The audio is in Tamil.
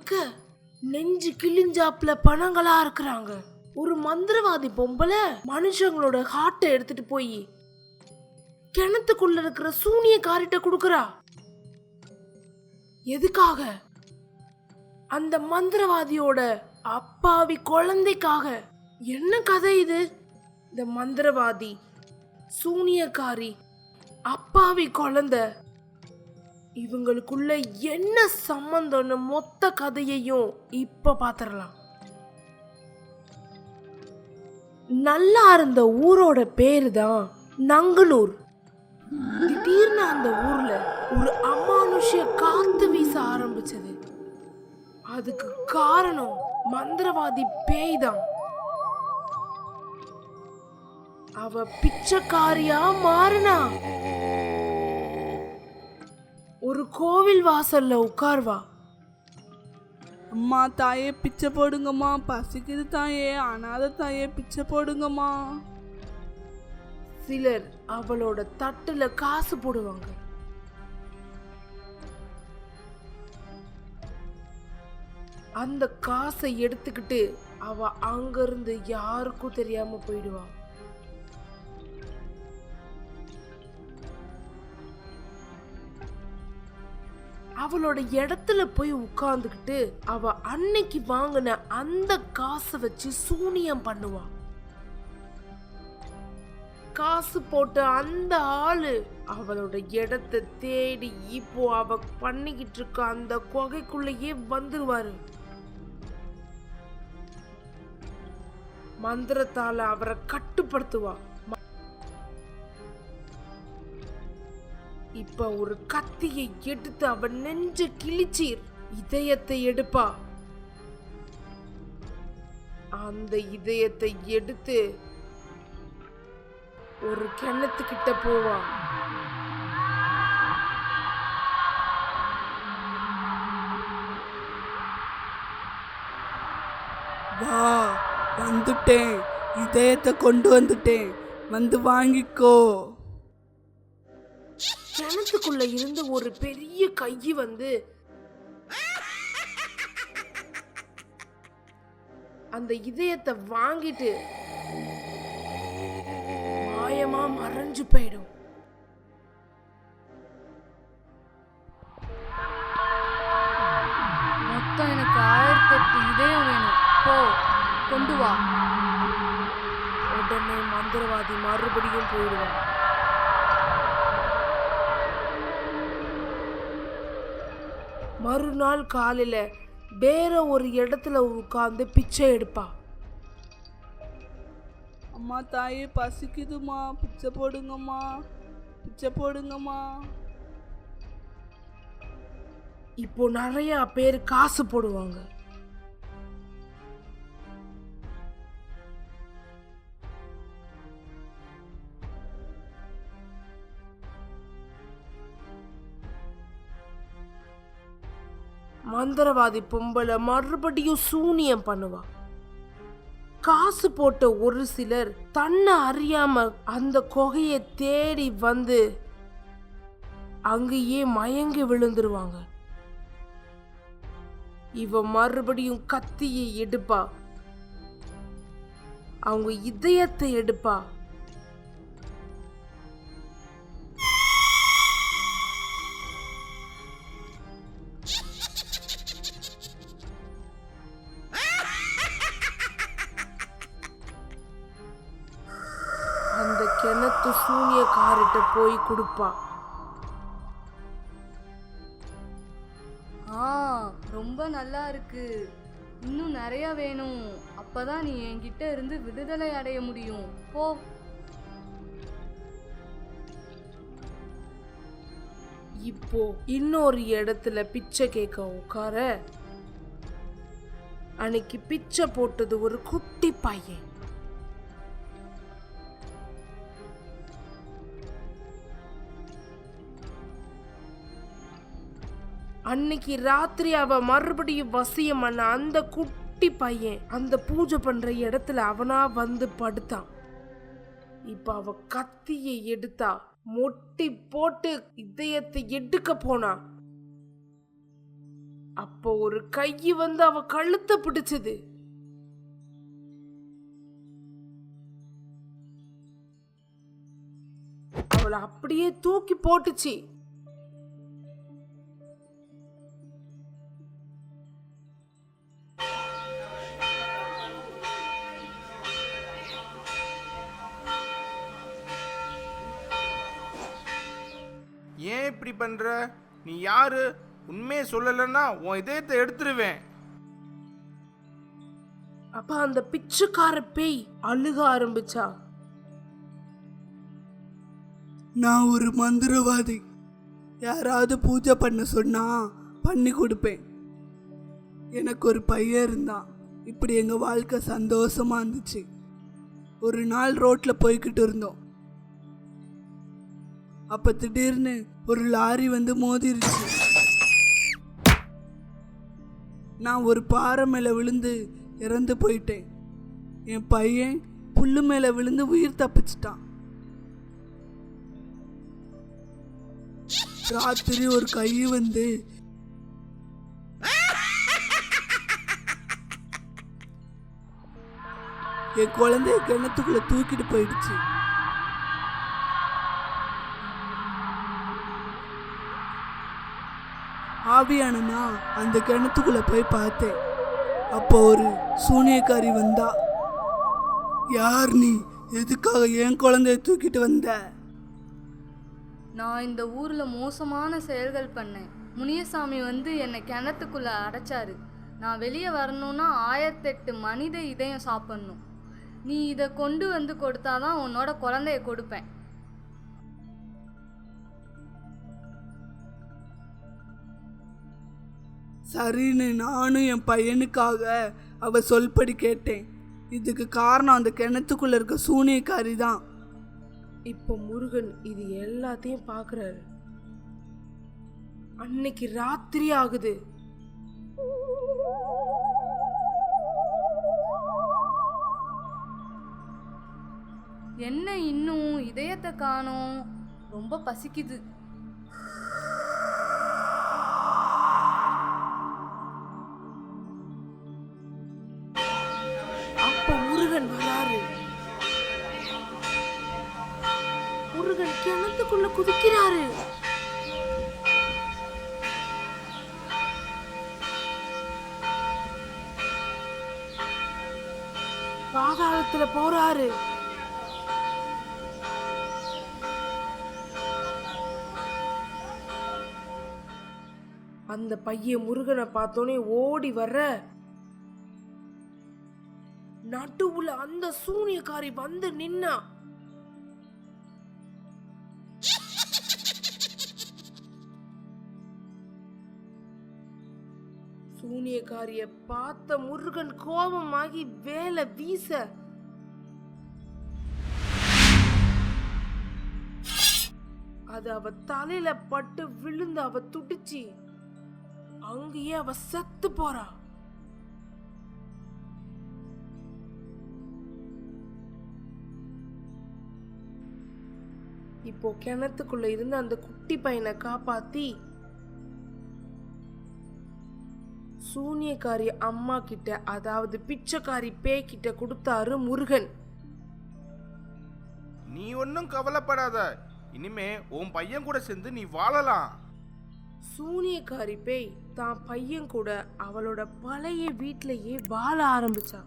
முழுக்க நெஞ்சு கிழிஞ்சாப்புல பணங்களா இருக்கிறாங்க. ஒரு மந்திரவாதி பொம்பளை மனுஷங்களோட ஹார்ட்டை எடுத்துட்டு போய் கிணத்துக்குள்ள இருக்கிற சூனியக்காரிட்ட கொடுக்கறா. எதுக்காக? அந்த மந்திரவாதியோட அப்பாவி குழந்தைக்காக. என்ன கதை இது? இந்த மந்திரவாதி சூனியக்காரி அப்பாவி குழந்தை இவங்களுக்குள்ள என்ன சம்பந்தம்னு மொத்த கதையையும் இப்ப பாத்திரலாம். நல்லா இருந்த ஊரோட பேரு தான் நங்களூர் திடீர்னு அந்த ஊர்ல ஒரு அமானுஷ்ய காத்து வீச ஆரம்பிச்சது. அதுக்கு காரணம் மந்திரவாதி பேய் தான் அவ பிச்சைக்காரியா மாறினா. கோவில் வாசல்ல உட்கார்வா. அம்மா தாயே பிச்சை போடுங்கம்மா. பசிக்குது தாயே அனாதை தாயே பிச்சை போடுங்கம்மா. சிலர் அவளோட தட்டுல காசு போடுவாங்க. அந்த காசை எடுத்துக்கிட்டு அவ அங்கிருந்து யாருக்கும் தெரியாம போயிடுவா. அவளோட இடத்துல போய் உட்கார்ந்துக்கிட்டு அவ அன்னைக்கு வாங்கின அந்த காசை வச்சு சூனியம் பண்ணுவா. காசு போட்ட அந்த ஆளு அவளோட இடத்தை தேடி இப்போ அவ பண்ணிக்கிட்டு இருக்க அந்த குகைக்குள்ளேயே வந்துருவாரு. மந்திரத்தால அவரை கட்டுப்படுத்துவா. இப்ப ஒரு கத்தியை எடுத்து அவன் நெஞ்ச கிழிச்சீர். இதயத்தை எடுப்பா. அந்த இதயத்தை எடுத்து ஒரு கிணத்துக்கிட்ட போவா. வா வந்துட்டேன். இதயத்தை கொண்டு வந்துட்டேன். வந்து வாங்கிக்கோ. கிணத்துக்குள்ள இருந்து ஒரு பெரிய கை வந்து அந்த இதயத்தை வாங்கிட்டு மாயமா மறைஞ்சு போயிடும். மொத்தம் எனக்கு ஆயிரத்தி எட்டு இதயம் வேணும். போ கொண்டு வா. உடனே மந்திரவாதி மறுபடியும் போயிடுவான். மறுநாள் காலையில வேற ஒரு இடத்துல உட்கார்ந்து பிச்சை எடுப்பா. அம்மா தாயே பசிக்குதுமா பிச்சை போடுங்கம்மா. பிச்சை போடுங்கம்மா. இப்போ நிறைய பேர் காசு போடுவாங்க. மந்திரவாதி பொம்பளை மறுபடியும் சூனியம் பண்ணுவா. காசு போட்ட ஒரு சிலர் தன்னை அறியாம அந்த குகையை தேடி வந்து அங்கேயே மயங்கி விழுந்துருவாங்க. இவ மறுபடியும் கத்தியை எடுப்பா. அவங்க இதயத்தை எடுப்பா. கிணத்து சூனியக்காரிட்ட போய் கொடுப்பா. ஆ ரொம்ப நல்லா இருக்கு. இன்னும் நிறைய வேணும். அப்பதான் நீ என்கிட்ட இருந்து விடுதலை அடைய முடியும். போ. இப்போ இன்னொரு இடத்துல பிச்சை கேட்க உட்கார. அன்னைக்கு பிச்சை போட்டது ஒரு குட்டி பையன். அன்னைக்கு ராத்திரி அவ மறுபடியும் வசியம் பண்ண அந்த குட்டி பையன் அந்த பூஜை பண்ற இடத்துல அவனா வந்து படுத்தான். இப்ப அவ கத்தியை எடுத்தா மொட்டி போட்டு இதயத்தை எடுக்க போனா. அப்போ ஒரு கை வந்து அவ கழுத்தை பிடிச்சது. அவளை அப்படியே தூக்கி போட்டுச்சு. ஏன் இப்படி பண்ற? நீ யாரு? உண்மையை சொல்லலைன்னா உன் இதயத்தை எடுத்துருவேன். அப்ப அந்த பிச்சைக்கார பேய் அழுக ஆரம்பிச்சா. நான் ஒரு மந்திரவாதி. யாராவது பூஜை பண்ண சொன்னா பண்ணி கொடுப்பேன். எனக்கு ஒரு பையன் இருந்தான். இப்படி எங்க வாழ்க்கை சந்தோஷமா இருந்துச்சு. ஒரு நாள் ரோட்ல போய்கிட்டு இருந்தோம். அப்ப திடீர்னு ஒரு லாரி வந்து மோதிருச்சு. நான் ஒரு பாறை மேல விழுந்து இறந்து போயிட்டேன். என் பையன் புல்லு மேல விழுந்து உயிர் தப்பிச்சிட்டான். ராத்திரி ஒரு கை வந்து என் குழந்தைய கிணத்துக்குள்ள தூக்கிட்டு போயிடுச்சு. ஆவியானனா அந்த கிணத்துக்குள்ள போய் பார்த்தேன். அப்போ ஒரு சூனியக்காரி வந்தா யார் நீ? எதுக்காக என் குழந்தைய தூக்கிட்டு வந்த? நான் இந்த ஊர்ல மோசமான செயல்கள் பண்ணேன். முனியசாமி வந்து என்னை கிணத்துக்குள்ள அடைச்சாரு. நான் வெளியே வரணும்னா ஆயிரத்தெட்டு மனித இதயம் சாப்பிடணும். நீ இதை கொண்டு வந்து கொடுத்தாதான் உன்னோட குழந்தைய கொடுப்பேன். சரின்னு நானும் என் பையனுக்காக அவ சொல்படி கேட்டேன். இதுக்கு காரணம் அந்த கிணத்துக்குள்ள இருக்க சூனியக்காரி தான். இப்போ முருகன் இது எல்லாத்தையும் பார்க்கறாரு அன்னைக்கு ராத்திரி ஆகுது. என்ன இன்னும் இதயத்தை காணோம்? ரொம்ப பசிக்குது. கிணத்துக்குள்ள குதிக்கிறாரு. பாதாளத்துல போறாரு. அந்த பையன் முருகனை பார்த்தோன்னே ஓடி வர்ற. நடுவுல அந்த சூனியக்காரி வந்து நின்னா. சூனியக்காரிய பார்த்த முருகன் கோபமாகி வேலை வீச. அது அவ தலையில பட்டு விழுந்து அவ துடிச்சி. அங்கேயே அவ செத்து போறா. இப்போ கிணத்துக்குள்ள இருந்து அந்த குட்டி பையனை காப்பாத்தி சூனியக்காரி அம்மா கிட்ட அதாவது பிச்சைக்காரி பேய் கிட்ட கொடுத்தாரு முருகன். நீ ஒன்றும் கவலைப்படாத. இனிமே உன் பையன் கூட சேர்ந்து நீ வாழலாம். சூனியக்காரி பேய் தான் பையன் கூட அவளோட பழைய வீட்டிலேயே வாழ ஆரம்பிச்சா